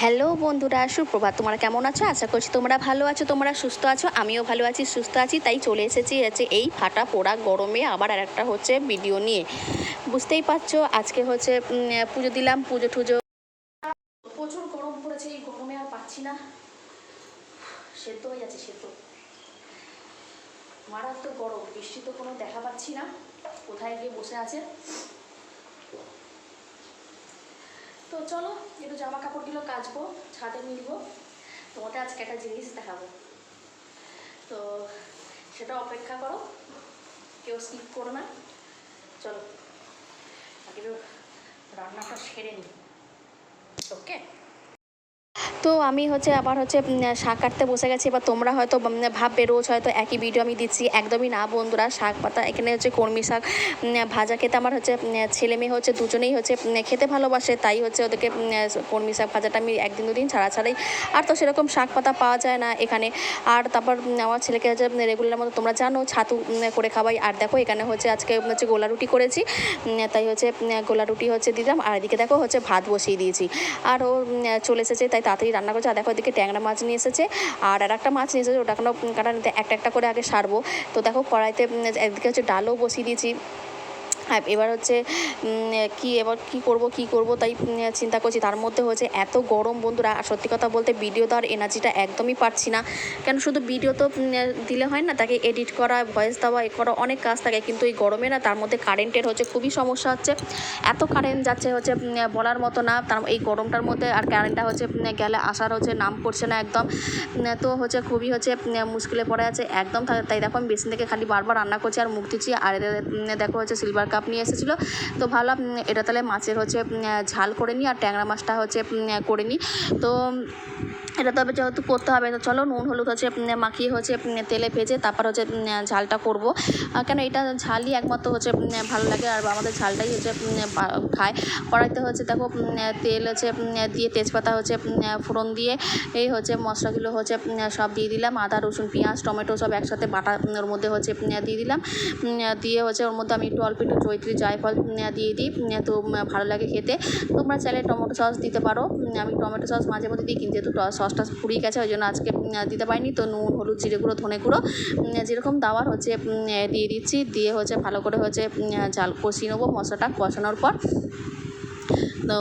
Hello বন্ধুরা, সুপ্রভাত। তোমরা কেমন আছো? আশা করছি তোমরা ভালো আছো, তোমরা সুস্থ আছো, আমিও ভালো আছি, সুস্থ আছি, তাই চলে এসেছি হচ্ছে এই ফাটা পোড়া গরমে আবার আর একটা হচ্ছে ভিডিও নিয়ে। বুঝতেই পারছ, আজকে হচ্ছে পুজো দিলাম, পুজো টুজো। প্রচুর গরম পড়েছে, এই গরমে আর পাচ্ছি না। সেদ্ধ হয়ে যাচ্ছে, সেদ্ধ। মারাত্মক গরম, বৃষ্টি তো কোনো দেখা পাচ্ছি না। কোথায় গিয়ে বসে আছে? তো চলো একটু জামা কাপড়গুলো কাচবো, ছাদে মিলবো। তোমাদের আজকে একটা জিনিস দেখাবো। তো সেটা অপেক্ষা করো, কেউ স্কিপ করো না। চলো রান্নাটা সেরে নি ওকে তো আমি হচ্ছে আবার হচ্ছে শাক কাটতে বসে গেছি। এবার তোমরা হয়তো ভাববে রোজ হয়তো একই ভিডিও আমি দিচ্ছি। একদমই না বন্ধুরা, শাক পাতা, এখানে হচ্ছে কর্মী শাক ভাজা খেতে আমার হচ্ছে ছেলে মেয়ে হচ্ছে দুজনেই হচ্ছে খেতে ভালোবাসে। তাই হচ্ছে ওদেরকে কর্মী শাক ভাজাটা আমি একদিন দুদিন ছাড়া ছাড়াই। আর তো সেরকম শাক পাতা পাওয়া যায় না এখানে। আর তারপর আমার ছেলেকে হচ্ছে রেগুলার মতো তোমরা জানো, ছাতু করে খাওয়াই। আর দেখো এখানে হচ্ছে, আজকে হচ্ছে গোলা রুটি করেছি। তাই হচ্ছে গোলা রুটি হচ্ছে দিলাম। আর এদিকে দেখো হচ্ছে ভাত বসিয়ে দিয়েছি। আর ও চলে এসেছে, তাই তাড়াতাড়ি রান্না করছে। আর দেখো এদিকে ট্যাংরা মাছ নিয়ে এসেছে। আর আর একটা মাছ নিয়ে এসেছে ওটা কেন কাটা একটা একটা করে আগে সারবো। তো দেখো কড়াইতে একদিকে হচ্ছে ডালও বসিয়ে দিয়েছি। হ্যাঁ এবার হচ্ছে কি এবার কি করব কি করব তাই চিন্তা করছি। তার মধ্যে হচ্ছে এত গরম বন্ধুরা, আর সত্যি কথা বলতে ভিডিও দেওয়ার এনার্জিটা একদমই পাচ্ছি না। কেন শুধু ভিডিও তো দিলে হয় না, তাকে এডিট করা ভয়েস দেওয়া, এ করা অনেক কাজ থাকে। কিন্তু এই গরমে না, তার মধ্যে কারেন্টের হচ্ছে খুবই সমস্যা হচ্ছে। এত কারেন্ট যাচ্ছে হচ্ছে বলার মতো না। তার, এই গরমটার মধ্যে আর কারেন্টটা হচ্ছে গেলে আসার হচ্ছে নাম পড়ছে না একদম। তো হচ্ছে খুবই হচ্ছে মুশকিলে পড়ে আছে, একদম তাই দেখো, আমি বেসিন থেকে খালি বারবার রান্না করছি আর মুখ দিচ্ছি আর দেখো হচ্ছে সিলভার কাপ নিয়ে এসেছিল। তো ভাবলাম এটা তাহলে মাছের হচ্ছে ঝাল করে নিই আর ট্যাংরা মাছটা হচ্ছে করে নিই। তো এটা তবে যেহেতু করতে হবে, তো চলো নুন, হলুদ হচ্ছে মাখিয়ে হচ্ছে তেলে ভেজে তারপর হচ্ছে ঝালটা করব। কেন এটা ঝালই একমাত্র হচ্ছে ভালো লাগে আর আমাদের ঝালটাই হচ্ছে খায়। কড়াইতে হচ্ছে দেখো তেল হচ্ছে দিয়ে তেজপাতা হচ্ছে ফোড়ন দিয়ে এই হচ্ছে মশলাগুলো হচ্ছে সব দিয়ে দিলাম। আদা, রসুন, পেঁয়াজ, টমেটো সব একসাথে বাটা ওর মধ্যে হচ্ছে দিয়ে দিলাম। দিয়ে হচ্ছে ওর মধ্যে আমি একটু অল্প একটু জয়ত্রী জায়ফল দিয়ে দিই। তো ভালো লাগে খেতে। তোমরা চাইলে টমেটো সস দিতে পারো। আমি টমেটো সস মাঝে মধ্যে দিই, কিন্তু যেহেতু ট- সসটা ফুরিয়ে গেছে, ওই জন্য আজকে দিতে পারিনি। তো নুন, হলুদ, জিরে গুঁড়ো, ধনে গুঁড়ো যেরকম দাওয়ার হচ্ছে দিয়ে দিচ্ছি। দিয়ে হচ্ছে ভালো করে হচ্ছে ঝাল কষিয়ে নেব মশলাটা কষানোর পর। তো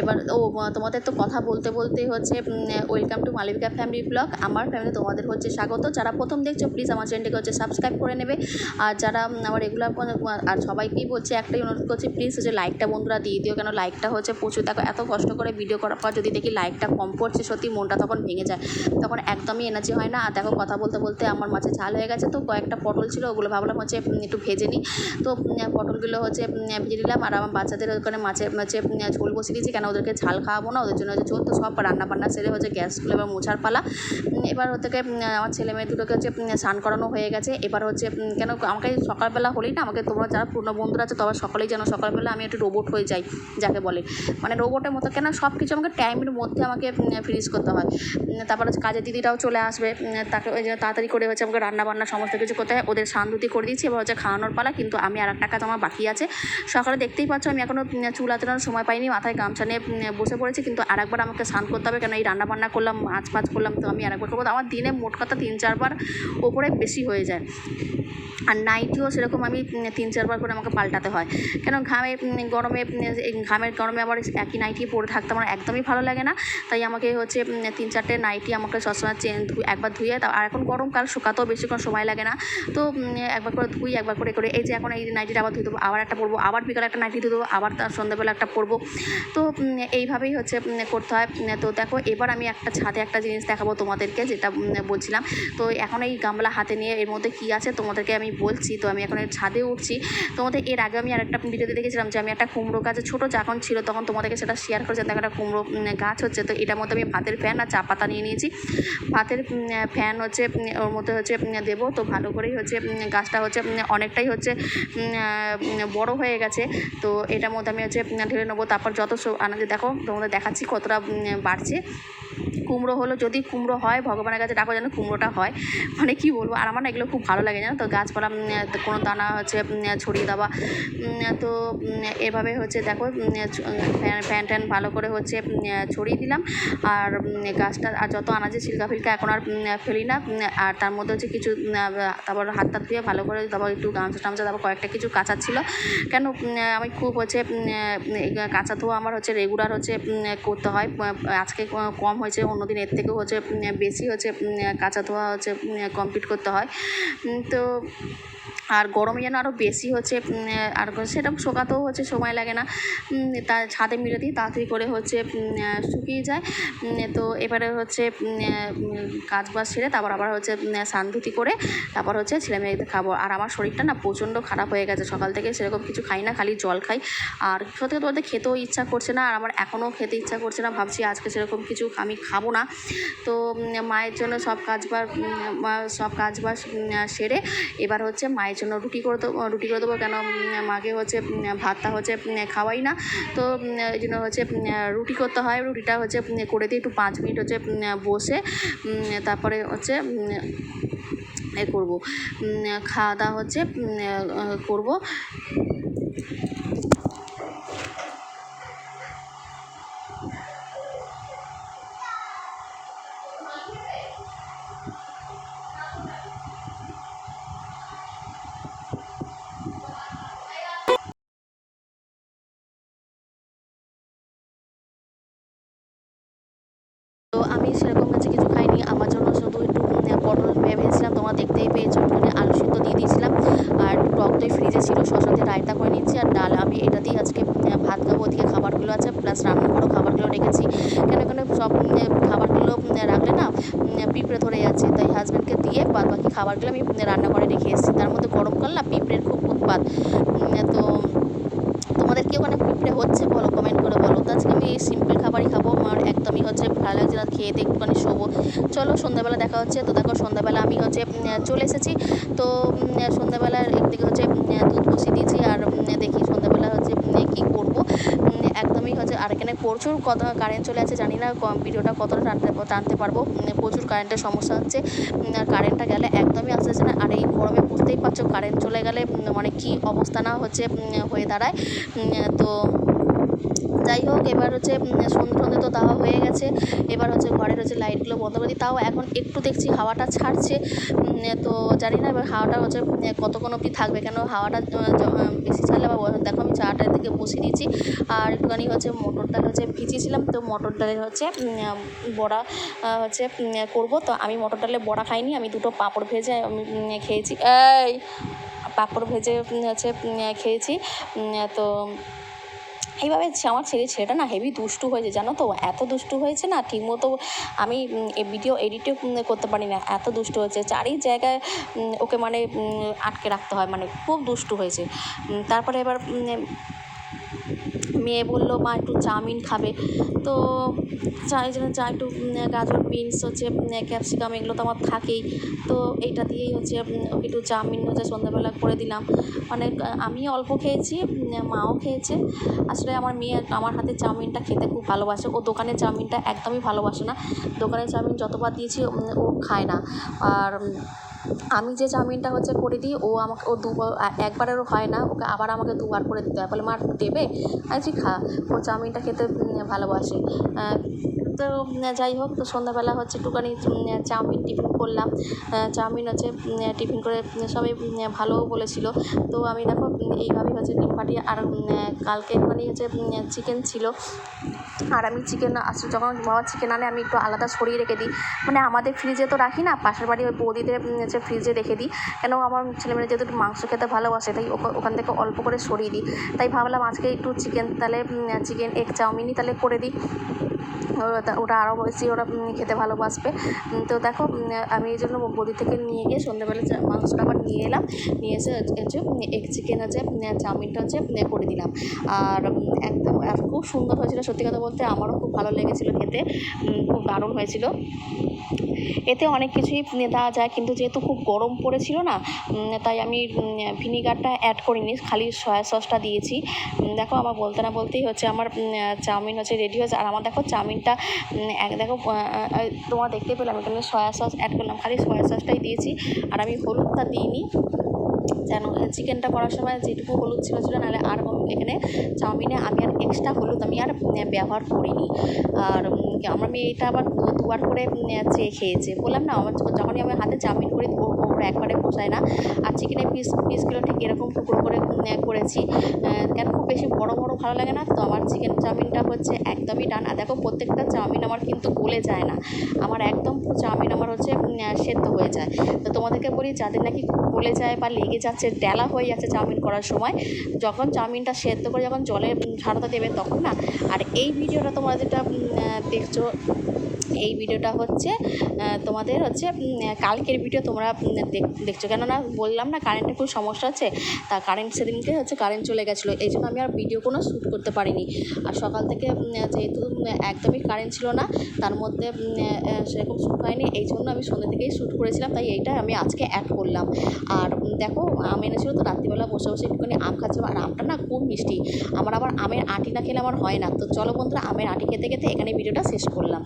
এবার ও তোমাদের তো কথা বলতে বলতে হচ্ছে welcome to Malabika family blog আমার ফ্যামিলি তোমাদের হচ্ছে স্বাগত। যারা প্রথম দেখছ প্লিজ আমার চ্যানেলটিকে হচ্ছে সাবস্ক্রাইব করে নেবে। আর যারা আমার রেগুলার আর সবাইকেই বলছে, একটাই অনুরোধ করছি প্লিজ হচ্ছে লাইকটা বন্ধুরা দিয়ে দিও। কেন লাইকটা হচ্ছে প্রচুর, দেখো এত কষ্ট করে ভিডিও করার পর যদি দেখি লাইকটা কম পড়ছে, সত্যি মনটা তখন ভেঙে যায়। তখন একদমই এনার্জি হয় না। আর দেখো কথা বলতে বলতে আমার মাঝে ঝাল হয়ে গেছে। তো কয়েকটা পটল ছিল, ওগুলো ভাবলাম হচ্ছে একটু ভেজে নিই। তো পটলগুলো হচ্ছে ভেজে নিলাম। আর আমার বাচ্চাদের ওখানে মাছে হচ্ছে ঝোল বসিয়ে দিয়েছি কেন ওদেরকে ঝাল খাওয়াবো না? ওদের জন্য হচ্ছে ঝোল তো সব রান্না বান্না সেরে হচ্ছে গ্যাসগুলো এবার মোছার পালা। এবার উম, আমার ছেলে মেয়ে দুটোকে হচ্ছে স্নান করানো হয়ে গেছে। এবার হচ্ছে কেন আমাকে সকালবেলা হলেই না আমাকে তোমরা যারা পুরনো বন্ধুরা আছে তোমার সকলেই যেন সকালবেলা আমি একটু রোবট হয়ে যাই যাকে বলে। মানে রোবটের মতো কেন সব কিছু আমাকে টাইমের মধ্যে আমাকে ফিনিশ করতে হয়। তারপর হচ্ছে কাজের দিদিটাও চলে আসবে। তাকে ওই জন্য তাড়াতাড়ি করে হচ্ছে আমাকে রান্না বান্না সমস্ত কিছু করতে হয়। ওদের শান্তি করে দিয়েছি এবার হচ্ছে খাওয়ানোর পালা কিন্তু আমি আর একটা কাজ আমার বাকি আছে। সকালে দেখতেই পাচ্ছ আমি এখনও চুল আঁচড়ানোর সময় পাইনি, মাথায় গামছা নিয়ে বসে পড়েছি, কিন্তু আরেকবার আমাকে স্নান করতে হবে, কেন এই রান্না বান্না করলাম, মাছ ফাছ করলাম, তো আমি আরেকবার করব। আমার দিনে মোট কথা তিন, চারবার ওপরে বেশি হয়ে যায়। আর নাইটিও সেরকম আমি তিন, চারবার করে আমাকে পাল্টাতে হয়। কেন ঘামে গরমে ঘামের গরমে আবার একই নাইটি পরে থাকতে আমার একদমই ভালো লাগে না। তাই আমাকে হচ্ছে তিন, চারটে নাইটি আমাকে সবসময় চেন একবার ধুয়ে আর এখন গরমকাল শুকাতেও বেশিক্ষণ সময় লাগে না। তো একবার করে ধুই, একবার করে করে, এই যে এখন এই নাইটিটা আবার ধুয়ে দেবো, আবার একটা পরবো, আবার বিকালে একটা নাইটি ধুয়ে দেবো, আবার তার সন্ধ্যাবেলা একটা পরবো তো এইভাবেই হচ্ছে করতে হয়। তো দেখো, এবার আমি একটা ছাদে একটা জিনিস দেখাবো তোমাদেরকে, যেটা বলছিলাম। তো এখন এই গামলা হাতে নিয়ে এর মধ্যে কী আছে তোমাদেরকে আমি বলছি। তো আমি এখন ছাদে উঠছি। তোমাদের এর আগে আমি আর একটা ভিডিওতে দেখেছিলাম যে, আমি একটা কুমড়ো গাছে ছোটো যখন ছিল, তখন তোমাদেরকে সেটা শেয়ার করেছিলাম দেখো, একটা কুমড়ো গাছ হচ্ছে। তো এটার মধ্যে আমি ভাতের ফ্যান আর চা পাতা নিয়ে নিয়েছি। ভাতের ফ্যান হচ্ছে ওর মধ্যে হচ্ছে দেবো। তো ভালো করেই হচ্ছে গাছটা হচ্ছে অনেকটাই হচ্ছে বড় হয়ে গেছে। তো এটার মধ্যে আমি হচ্ছে ঢেলে নেব। তারপর যত সব- আনাজে দেখো, তোমাদের দেখাচ্ছি কতটা বাড়ছে। কুমড়ো হলো, যদি কুমড়ো হয়, ভগবানের কাছে ডাকো যেন কুমড়োটা হয়। মানে কি বলব, আর আমার না এগুলো খুব ভালো লাগে জানো তো? গাছপালা কোনো দানা হচ্ছে ছড়িয়ে দেওয়া তো এভাবে হচ্ছে দেখো ফ্যান ট্যান ভালো করে হচ্ছে ছড়িয়ে দিলাম। আর গাছটা, আর যত আনাজে ছিলকা ফিলকা এখন আর ফেলি না আর তার মধ্যে হচ্ছে কিছু তারপর হাত টাত ধুয়ে ভালো করে তারপর একটু গামছা টামছা তারপর কয়েকটা কিছু কাঁচা ছিল। কেন আমি খুব হচ্ছে কাঁচা ধোয়া আমার হচ্ছে রেগুলার হচ্ছে করতে হয়। আজকে কম হয়েছে অন্যদিন এর থেকেও হচ্ছে বেশি হচ্ছে কাঁচা ধোয়া হচ্ছে কমপ্লিট করতে হয়। তো আর গরমে যেন আরও বেশি হচ্ছে আর সেটা শোকাতেও হচ্ছে সময় লাগে না। উম, তা ছাদে মিলে দিই তাড়াতাড়ি করে হচ্ছে শুকিয়ে যায়। তো এবারে হচ্ছে কাজ বাজ সেরে তারপর আবার হচ্ছে উম, করে তারপর হচ্ছে ছেলে মেয়েদের খাব। আর আমার শরীরটা না প্রচণ্ড খারাপ হয়ে গেছে। সকাল থেকে সেরকম কিছু খাই না খালি জল খাই। আর সত্যি কথা বলতে খেতেও ইচ্ছা করছে না আর আমার এখনও খেতে ইচ্ছা করছে না। ভাবছি আজকে সেরকম কিছু আমি খাব না। তো মায়ের জন্য সব কাজ বা সব কাজ বাজ সেরে এবার হচ্ছে মায়ের জন্য রুটি করে দেবো রুটি করে দেবো কেন মাকে হচ্ছে ভাতটা হচ্ছে খাওয়াই না। তো এই জন্য হচ্ছে রুটি করতে হয়, রুটিটা হচ্ছে করে দিয়ে একটু পাঁচ মিনিট হচ্ছে বসে তারপরে হচ্ছে এ করব। খাওয়া দাওয়া হচ্ছে করব তো আমি সেরকম হচ্ছে কিছু খাইনি আমার জন্য শুধু একটু উম, পটল ভে- ভেজেছিলাম তোমরা দেখতেই পেয়েছ একটুখানি আলু সিদ্ধ দিয়ে দিয়েছিলাম আর একটু টক দই ফ্রিজে ছিল শসা দিয়ে রায়তা করে নিচ্ছি আর ডাল আমি এটা দিয়ে আজকে উম, ভাত খাব ওদিকে খাবারগুলো আছে প্লাস রান্না করো খাবারগুলো রেখেছি কেন কেন সব উম, খাবারগুলো উম, রাখলে না উম, পিঁপড়ে ধরে যাচ্ছে তাই হাজব্যান্ডকে দিয়ে বাদ বাকি খাবারগুলো আমি উম, রান্না করে রেখে এসেছি তার মধ্যে গরমকাল না উম, তো তোমাদের কি ওখানে পিঁপড়ে হচ্ছে বলো কমেন্ট করে বলো। তো আজকে আমি সিম্পল খাবারই খাব আমার একদমই হচ্ছে ভালো লাগছে না খেয়ে দিয়ে একটুখানি শোবো। চলো সন্ধ্যাবেলা দেখা হচ্ছে। তো দেখো সন্ধ্যাবেলা আমি হচ্ছে চলে এসেছি। তো সন্ধ্যাবেলার সন্ধ্যাবেলা একদিকে হচ্ছে দুধ বসিয়ে দিয়েছি আর উম, দেখি সন্ধ্যাবেলা হচ্ছে উম, কী করব উম, একদমই হচ্ছে আর এখানে প্রচুর কত কারেন্ট চলে আছে জানি না ভিডিওটা কতটা টানতে টানতে পারব। প্রচুর কারেন্টের সমস্যা হচ্ছে। আর কারেন্টটা গেলে একদমই আসতেছে না। আর এই গরমে বুঝতেই পারছ কারেন্ট চলে গেলে মানে কী অবস্থা না হচ্ছে হয়ে দাঁড়ায়। তো যাই হোক এবার হচ্ছে উম, সন্ধে তো দেওয়া হয়ে গেছে। এবার হচ্ছে ঘরের হচ্ছে লাইটগুলো বন্ধ করে দিই। তাও এখন একটু দেখছি হাওয়াটা ছাড়ছে। তো জানি না এবার হাওয়াটা হচ্ছে কতক্ষণ অবধি থাকবে? কেন হাওয়াটা বেশি ছাড়লে আবার দেখো আমি চাটার দিকে বসিয়ে দিয়েছি। আর একটুখানি হচ্ছে মটর ডাল হচ্ছে ভিজিয়েছিলাম তো মটর ডালের হচ্ছে বড়া হচ্ছে করব। তো আমি মটর ডালে বড়া খাইনি আমি দুটো পাঁপড় ভেজে আমি খেয়েছি। এই পাঁপড় ভেজে হচ্ছে খেয়েছি। তো এইভাবে আমার ছেলে ছেলেটা না হেভি দুষ্টু হয়েছে, জানো তো? এত দুষ্টু হয়েছে না, ঠিকমতো আমি ভিডিও এডিটও করতে পারি না। এত দুষ্টু হয়েছে। চারি জায়গায় ওকে মানে আটকে রাখতে হয়। মানে খুব দুষ্টু হয়েছে। তারপরে এবার মেয়ে বলল, মা, একটু চাউমিন খাবে। তো চা, এই জন্য চা, একটু গাজর, বিনস, হচ্ছে ক্যাপসিকাম, এগুলো তো আমার থাকেই। তো এইটা দিয়েই হচ্ছে ওকে একটু চাউমিন হচ্ছে সন্ধ্যাবেলা করে দিলাম। মানে আমি অল্প খেয়েছি মাও খেয়েছে। আসলে আমার মেয়ে, আমার হাতে চাউমিনটা খেতে খুব ভালোবাসে। ও দোকানের চাউমিনটা একদমই ভালোবাসে না। দোকানের চাউমিন যতবার দিয়েছি ও খায় না। আর আমি যে চাউমিনটা হচ্ছে করে দিই, ও আমাকে, ও দুবার একবারেরও হয় না, ওকে আবার আমাকে দুবার করে দিতে হয়। বলে, মা, দেবে? আমি বলছি, খা। ও চাউমিনটা খেতে ভালোবাসে। তো যাই হোক, তো সন্ধ্যাবেলা হচ্ছে একটুখানি চাউমিন টিফিন করলাম। চাউমিন হচ্ছে টিফিন করে সবাই ভালোও বলেছিল। তো আমি দেখো এইভাবেই হচ্ছে ডিম ফাটিয়ে আর কালকে একটুখানি হচ্ছে চিকেন ছিল। আর আমি চিকেন আসলে যখন বাবা চিকেন আনে, আমি একটু আলাদা সরিয়ে রেখে দিই। মানে আমাদের ফ্রিজে তো রাখি না, পাশের বাড়ি ওই বৌদিদের হচ্ছে ফ্রিজে রেখে দিই। কেন, আমার ছেলেমেয়েরা যেহেতু একটু মাংস খেতে ভালোবাসে, তাই ওখা- ওখান থেকে অল্প করে সরিয়ে দিই। তাই ভাবলাম আজকে একটু চিকেন তাহলে চিকেন এগ চাউমিনই তাহলে করে দিই। ওটা আরও বেশি ওরা খেতে ভালোবাসবে। তো দেখো আমি এই জন্য বদি থেকে নিয়ে গিয়ে সন্ধ্যাবেলা মাংসটা আবার নিয়ে এলাম। নিয়ে এসে হচ্ছে- এগ চিকেন আছে চাউমিনটা হচ্ছে করে দিলাম। আর একদম খুব সুন্দর হয়েছিল সত্যি কথা বলতে। আমারও খুব ভালো লেগেছিলো খেতে খুব দারুণ হয়েছিল। এতে অনেক কিছুই দেওয়া যায়, কিন্তু যেহেতু খুব গরম পড়েছিল না তাই আমি ভিনিগারটা অ্যাড করিনি, খালি সয়া সসটা দিয়েছি। দেখো আমার বলতে না বলতেই হচ্ছে, আমার চাউমিন হচ্ছে রেডি হয়েছে, আর আমার দেখো চাউমিনটা এক, দেখো তোমরা দেখতে পেলাম এখানে সয়া সস অ্যাড করলাম, খালি সয়া সসটাই দিয়েছি, আর আমি হলুদটা দিইনি। যেন চিকেনটা করার সময় যেটুকু হলুদ ছিল ছিল, নাহলে আর এখানে চাউমিনে আমি আর এক্সট্রা হলুদ আমি আর ব্যবহার করিনি। আর আমার মেয়েটা আবার দুবার করে চেয়ে খেয়েছে। বললাম না, আমার যখনই আমি হাতে চাউমিন করি ওর একবারে পোষায় না। আর চিকেনের পিস পিসগুলো ঠিক এরকম টুকরো করে করেছি। কেন খুব বেশি বড় বড় ভালো লাগে না? তো আমার চিকেন চাউমিনটা হচ্ছে একদমই ডান আর দেখো, প্রত্যেকটা চাউমিন আমার কিন্তু গলে যায় না। আমার একদম পুরো চাউমিন আমার হচ্ছে সেদ্ধ হয়ে যায়। তো তোমাদেরকে বলি, যাদের নাকি গলে যায় বা লেগে যাচ্ছে, ডেলা হয়ে যাচ্ছে চাউমিন করার সময়, যখন চাউমিনটা সেদ্ধ করে যখন জলে ঝাড়াতে দেবে তখন না, আর এই ভিডিওটা তোমরা যেটা দেখছ এই ভিডিওটা হচ্ছে তোমাদের হচ্ছে কালকের ভিডিও তোমরা দেখ- দেখছ। কেননা বললাম না কারেন্টের খুব সমস্যা হচ্ছে, তা কারেন্ট সেদিনকে হচ্ছে কারেন্ট চলে গেছিল, এই জন্য আমি আর ভিডিও কোনো শ্যুট করতে পারিনি। আর সকাল থেকে যেহেতু একদমই কারেন্ট ছিল না, তার মধ্যে সেরকম শ্যুট হয়নি, এই জন্য আমি সন্ধ্যে থেকেই শ্যুট করেছিলাম, তাই এইটা আমি আজকে অ্যাড করলাম। আর দেখো, আম এনেছিলো তো, রাত্রিবেলা বসে বসে একটুখানি আম খাচ্ছিলাম, আর আমটা না খুব মিষ্টি, আমার আবার আমের আটি না খেলে আমার হয় না। তো চলো বন্ধুরা, আমের আটি খেতে খেতে এখানে ভিডিওটা শেষ করলাম।